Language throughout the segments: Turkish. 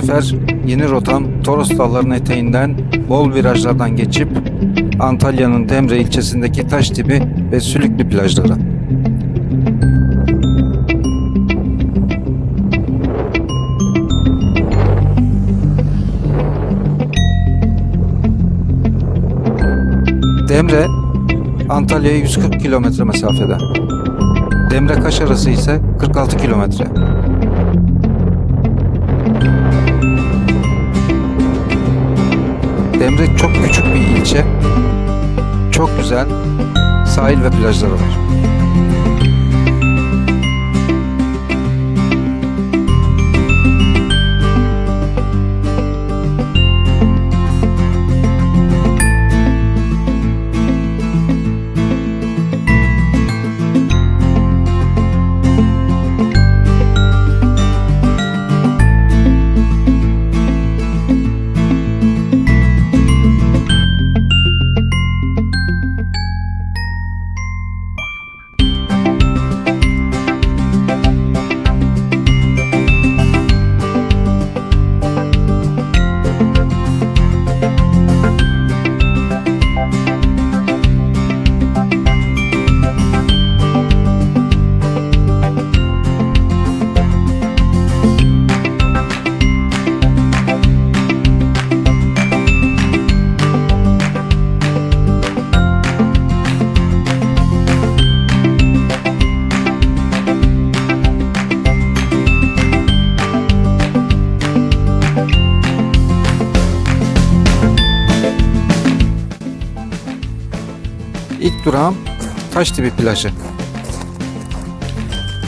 sefer yeni rotam Toros Dağları'nın eteğinden bol virajlardan geçip Antalya'nın Demre ilçesindeki Taşdibi ve Sülüklü plajları. Demre Antalya'ya 140 kilometre mesafede. Demre Kaş arası ise 46 kilometre. Demre çok küçük bir ilçe. Çok güzel sahil ve plajları var. İlk durağım Taşdibi plajı.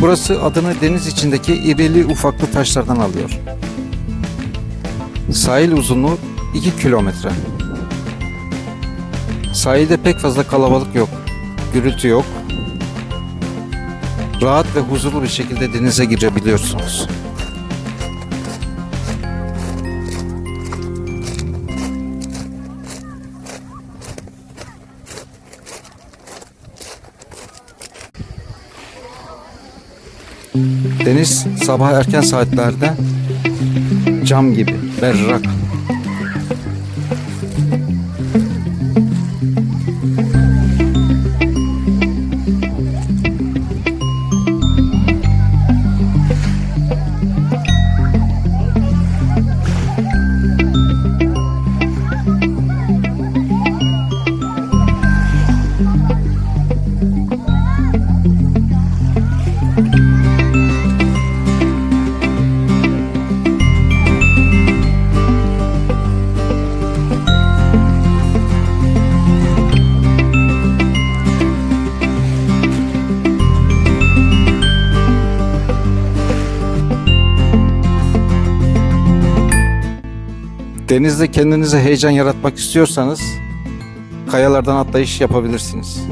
Burası adını deniz içindeki irili ufaklı taşlardan alıyor. Sahil uzunluğu 2 kilometre. Sahilde pek fazla kalabalık yok. Gürültü yok. Rahat ve huzurlu bir şekilde denize girebiliyorsunuz. Deniz sabah erken saatlerde cam gibi berrak. Denizde kendinize heyecan yaratmak istiyorsanız kayalardan atlayış yapabilirsiniz.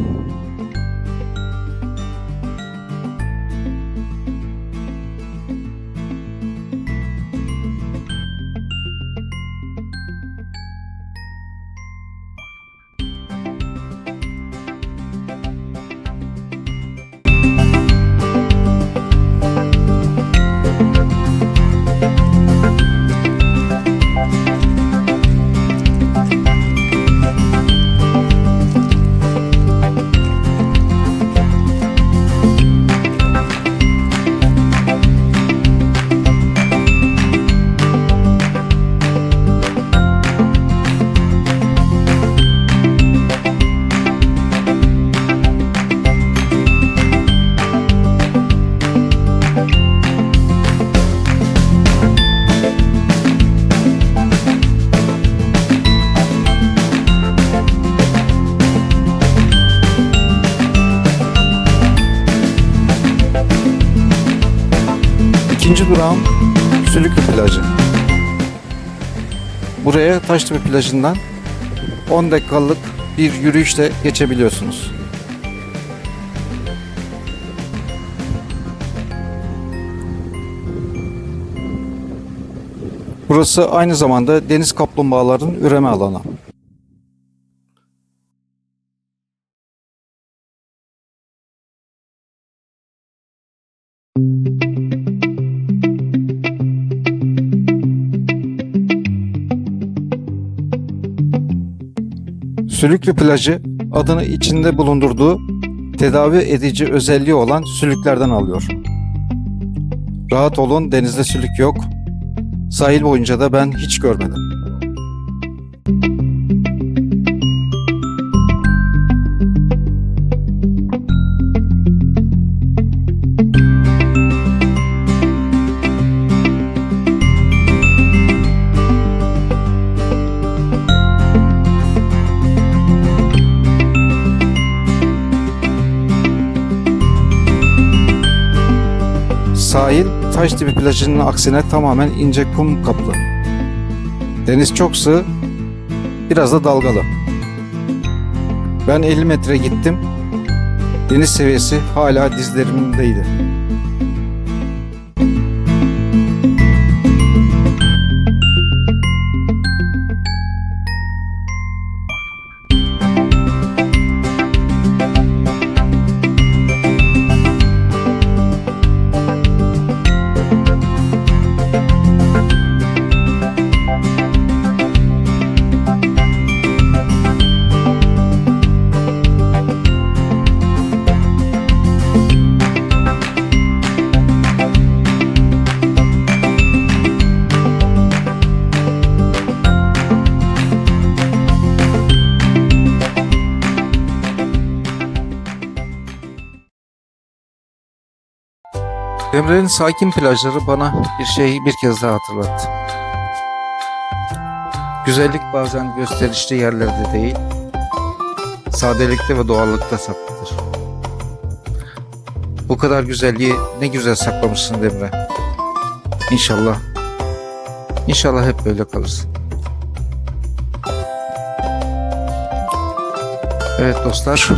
İkinci durağım Sülüklü plajı. Buraya Taştepe plajından 10 dakikalık bir yürüyüşle geçebiliyorsunuz. Burası aynı zamanda deniz kaplumbağalarının üreme alanı. Sülüklü plajı adını içinde bulundurduğu tedavi edici özelliği olan sülüklerden alıyor. Rahat olun denizde sülük yok. Sahil boyunca da ben hiç görmedim. Sahil taş dibi plajının aksine tamamen ince kum kaplı. Deniz çok sığ, biraz da dalgalı. Ben 50 metre gittim. Deniz seviyesi hala dizlerimdeydi. Emre'nin sakin plajları bana bir şeyi bir kez daha hatırlattı. Güzellik bazen gösterişli yerlerde değil, sadelikte ve doğallıkta saklıdır. Bu kadar güzelliği ne güzel saklamışsın Emre. İnşallah, inşallah hep böyle kalırsın. Evet dostlar,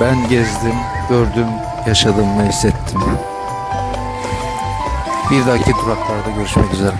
ben gezdim, gördüm, yaşadım ve hissettim. Bir dahaki duraklarda görüşmek üzere.